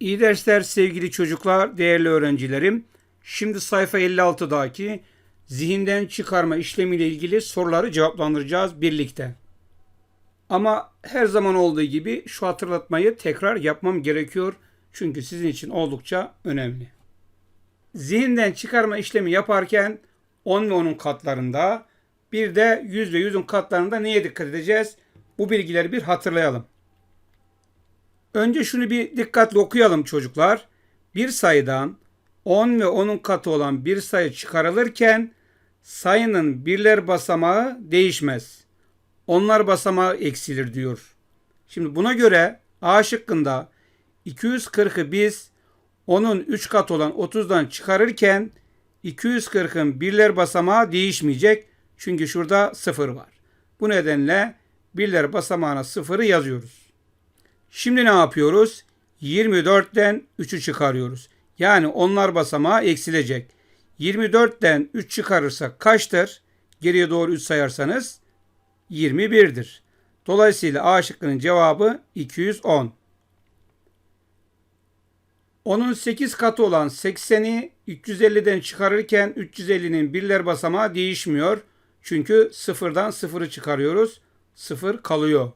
İyi dersler sevgili çocuklar, değerli öğrencilerim. Şimdi sayfa 56'daki zihinden çıkarma işlemiyle ilgili soruları cevaplandıracağız birlikte. Ama her zaman olduğu gibi şu hatırlatmayı tekrar yapmam gerekiyor. Çünkü sizin için oldukça önemli. Zihinden çıkarma işlemi yaparken 10 ve onun katlarında bir de 100 ve 100'ün katlarında neye dikkat edeceğiz? Bu bilgileri bir hatırlayalım. Önce şunu bir dikkatli okuyalım çocuklar. Bir sayıdan 10 ve onun katı olan bir sayı çıkarılırken sayının birler basamağı değişmez. Onlar basamağı eksilir diyor. Şimdi buna göre A şıkkında 240'ı biz onun 3 kat olan 30'dan çıkarırken 240'ın birler basamağı değişmeyecek. Çünkü şurada 0 var. Bu nedenle birler basamağına 0'ı yazıyoruz. Şimdi ne yapıyoruz? 24'ten 3'ü çıkarıyoruz. Yani onlar basamağı eksilecek. 24'ten 3 çıkarırsak kaçtır? Geriye doğru 3 sayarsanız 21'dir. Dolayısıyla A şıkkının cevabı 210. Onun 8 katı olan 80'i 350'den çıkarırken 350'nin birler basamağı değişmiyor. Çünkü sıfırdan sıfırı çıkarıyoruz. Sıfır kalıyor.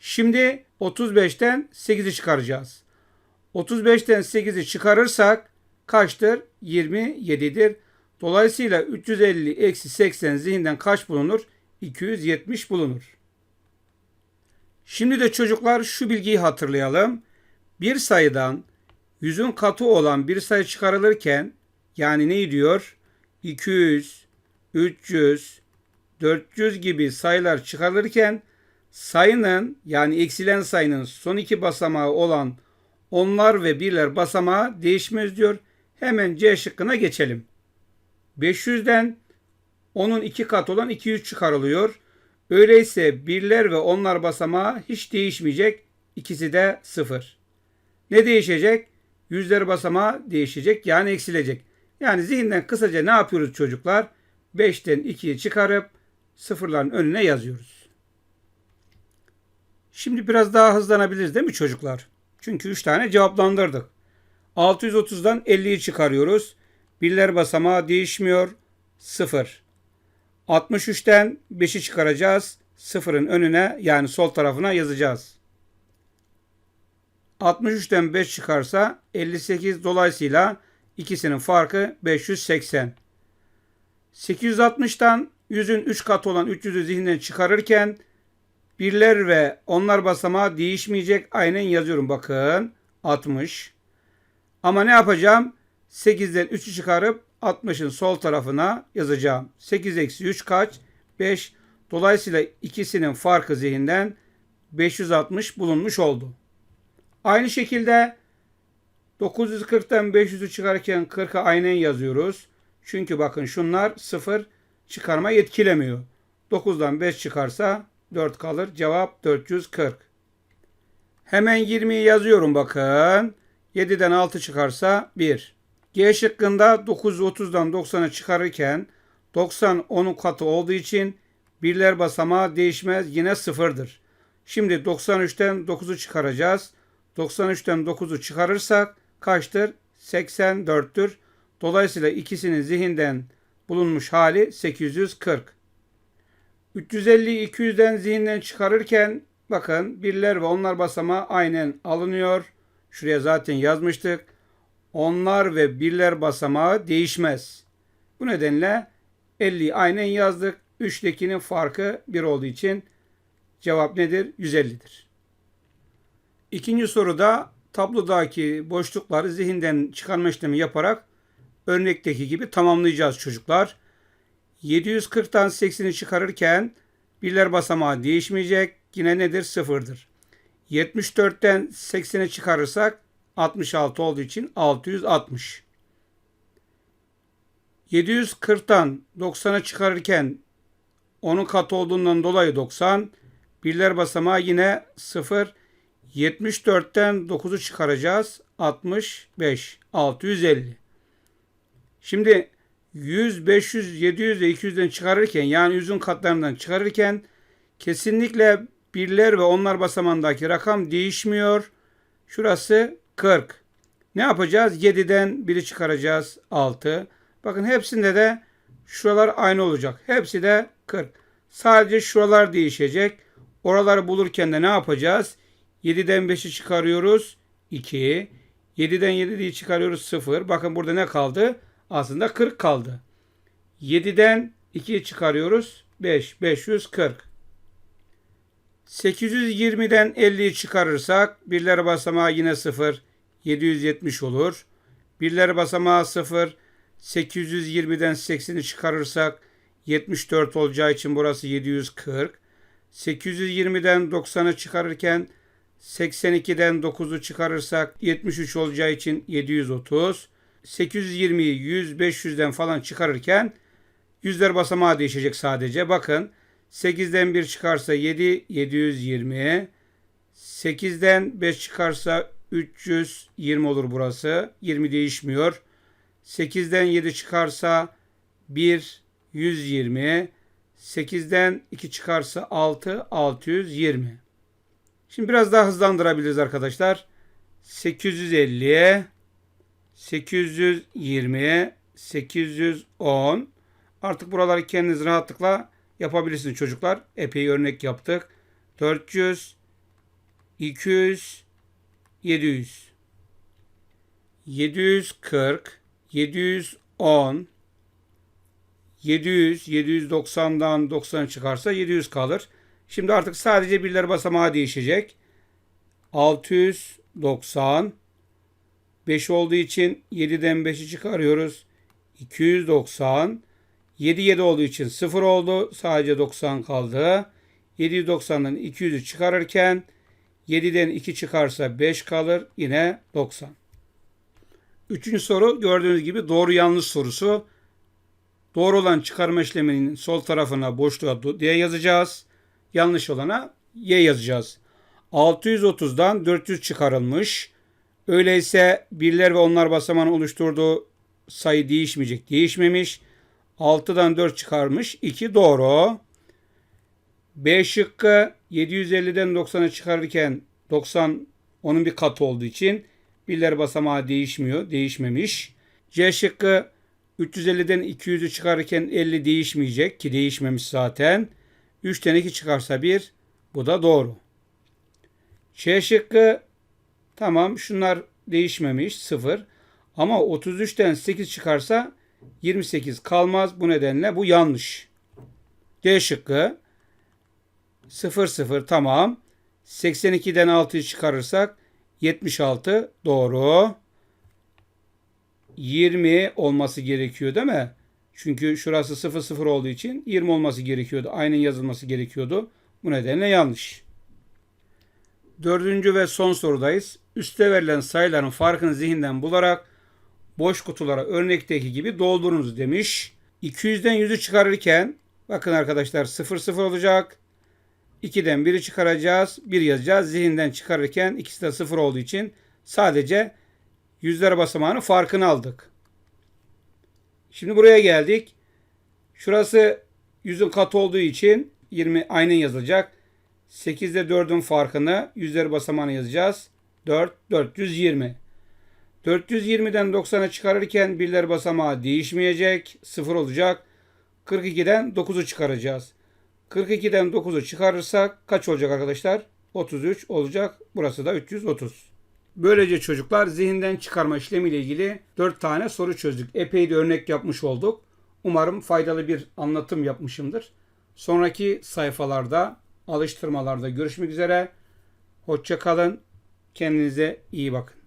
Şimdi 35'ten 8'i çıkaracağız. 35'ten 8'i çıkarırsak kaçtır? 27'dir. Dolayısıyla 350 eksi 80 zihinden kaç bulunur? 270 bulunur. Şimdi de çocuklar şu bilgiyi hatırlayalım. Bir sayıdan yüzün katı olan bir sayı çıkarılırken yani ne diyor? 200, 300, 400 gibi sayılar çıkarılırken sayının yani eksilen sayının son iki basamağı olan onlar ve birler basamağı değişmez diyor. Hemen C şıkkına geçelim. 500'den onun iki kat olan 200 çıkarılıyor. Öyleyse birler ve onlar basamağı hiç değişmeyecek. İkisi de sıfır. Ne değişecek? Yüzler basamağı değişecek yani eksilecek. Yani zihinden kısaca ne yapıyoruz çocuklar? 5'ten 2'yi çıkarıp sıfırların önüne yazıyoruz. Şimdi biraz daha hızlanabiliriz değil mi çocuklar? Çünkü 3 tane cevaplandırdık. 630'dan 50'yi çıkarıyoruz. Birler basamağı değişmiyor. 0. 63'ten 5'i çıkaracağız. Sıfırın önüne yani sol tarafına yazacağız. 63'ten 5 çıkarsa 58 dolayısıyla ikisinin farkı 580. 860'tan 100'ün 3 katı olan 300'ü zihinden çıkarırken birler ve onlar basamağı değişmeyecek. Aynen yazıyorum bakın. 60. Ama ne yapacağım? 8'den 3'ü çıkarıp 60'ın sol tarafına yazacağım. 8 eksi 3 kaç? 5. Dolayısıyla ikisinin farkı zihinden 560 bulunmuş oldu. Aynı şekilde 940'tan 500'ü çıkarırken 40'a aynen yazıyoruz. Çünkü bakın şunlar 0 çıkarma etkilemiyor. 9'dan 5 çıkarsa 4 kalır. Cevap 440. Hemen 20'yi yazıyorum bakın. 7'den 6 çıkarsa 1. G şıkkında 930'dan 90'a çıkarırken 90 10'un katı olduğu için birler basamağı değişmez yine sıfırdır. Şimdi 93'ten 9'u çıkaracağız. 93'ten 9'u çıkarırsak kaçtır? 84'tür. Dolayısıyla ikisinin zihinden bulunmuş hali 840. 350 200'den zihinden çıkarırken bakın birler ve onlar basamağı aynen alınıyor. Şuraya zaten yazmıştık. Onlar ve birler basamağı değişmez. Bu nedenle 50'yi aynen yazdık. 3'tekinin farkı 1 olduğu için cevap nedir? 150'dir. İkinci soruda tablodaki boşlukları zihinden çıkarma işlemi yaparak örnekteki gibi tamamlayacağız çocuklar. 740'tan 80'i çıkarırken birler basamağı değişmeyecek. Yine nedir? Sıfırdır. 74'ten 80'e çıkarırsak 66 olduğu için 660. 740'tan 90'a çıkarırken onun katı olduğundan dolayı 90. Birler basamağı yine 0. 74'ten 9'u çıkaracağız. 65. 650. Şimdi 100, 500, 700 ve 200'den çıkarırken yani 100'ün katlarından çıkarırken kesinlikle birler ve onlar basamandaki rakam değişmiyor. Şurası 40. Ne yapacağız? 7'den 1'i çıkaracağız. 6. Bakın hepsinde de şuralar aynı olacak. Hepsi de 40. Sadece şuralar değişecek. Oraları bulurken de ne yapacağız? 7'den 5'i çıkarıyoruz. 2. 7'den 7'yi çıkarıyoruz 0. Bakın burada ne kaldı? Aslında 40 kaldı. 7'den 2'yi çıkarıyoruz. 5. 540. 820'den 50'yi çıkarırsak birler basamağı yine 0. 770 olur. Birler basamağı 0. 820'den 80'i çıkarırsak 74 olacağı için burası 740. 820'den 90'ı çıkarırken 82'den 9'u çıkarırsak 73 olacağı için 730. 820'yi 100, 500'den falan çıkarırken yüzler basamağı değişecek sadece. Bakın 8'den 1 çıkarsa 7, 720. 8'den 5 çıkarsa 320 olur burası. 20 değişmiyor. 8'den 7 çıkarsa 1, 120. 8'den 2 çıkarsa 6, 620. Şimdi biraz daha hızlandırabiliriz arkadaşlar. 850, 820, 810. Artık buraları kendiniz rahatlıkla yapabilirsiniz çocuklar. Epey örnek yaptık. 400, 200, 700, 740, 710, 700, 790'dan 90 çıkarsa 700 kalır. Şimdi artık sadece birler basamağı değişecek. 690 5 olduğu için 7'den 5'i çıkarıyoruz. 290 7 7 olduğu için 0 oldu. Sadece 90 kaldı. 790'dan 200'ü çıkarırken 7'den 2 çıkarsa 5 kalır. Yine 90. Üçüncü soru gördüğünüz gibi doğru yanlış sorusu. Doğru olan çıkarma işleminin sol tarafına boşluğa D yazacağız. Yanlış olana Y yazacağız. 630'dan 400 çıkarılmış. Öyleyse birler ve onlar basamağını oluşturduğu sayı değişmeyecek. Değişmemiş. 6'dan 4 çıkarmış. 2 doğru. B şıkkı 750'den 90'a çıkarırken 90 onun bir katı olduğu için birler basamağı değişmiyor. Değişmemiş. C şıkkı 350'den 200'ü çıkarırken 50 değişmeyecek ki değişmemiş zaten. 3'ten 2 çıkarsa 1. Bu da doğru. Ç şıkkı tamam şunlar değişmemiş 0. Ama 33'ten 8 çıkarsa 28 kalmaz. Bu nedenle bu yanlış. D şıkkı 0 0 tamam. 82'den 6'yı çıkarırsak 76 doğru. 20 olması gerekiyor değil mi? Çünkü şurası 0 0 olduğu için 20 olması gerekiyordu. Aynen yazılması gerekiyordu. Bu nedenle yanlış. Dördüncü ve son sorudayız. Üste verilen sayıların farkını zihinden bularak boş kutulara örnekteki gibi doldurunuz demiş. 200'den 100'ü çıkarırken bakın arkadaşlar 0 0 olacak. 2'den 1'i çıkaracağız. 1 yazacağız. Zihinden çıkarırken ikisi de 0 olduğu için sadece yüzler basamağının farkını aldık. Şimdi buraya geldik. Şurası yüzün katı olduğu için 20 aynen yazılacak. 8 ile 4'ün farkını yüzler basamağını yazacağız. 4, 420. 420'den 90'a çıkarırken birler basamağı değişmeyecek. 0 olacak. 42'den 9'u çıkaracağız. 42'den 9'u çıkarırsak kaç olacak arkadaşlar? 33 olacak. Burası da 330. Böylece çocuklar zihinden çıkarma işlemiyle ilgili 4 tane soru çözdük. Epey de örnek yapmış olduk. Umarım faydalı bir anlatım yapmışımdır. Sonraki sayfalarda, alıştırmalarda görüşmek üzere. Hoşça kalın. Kendinize iyi bakın.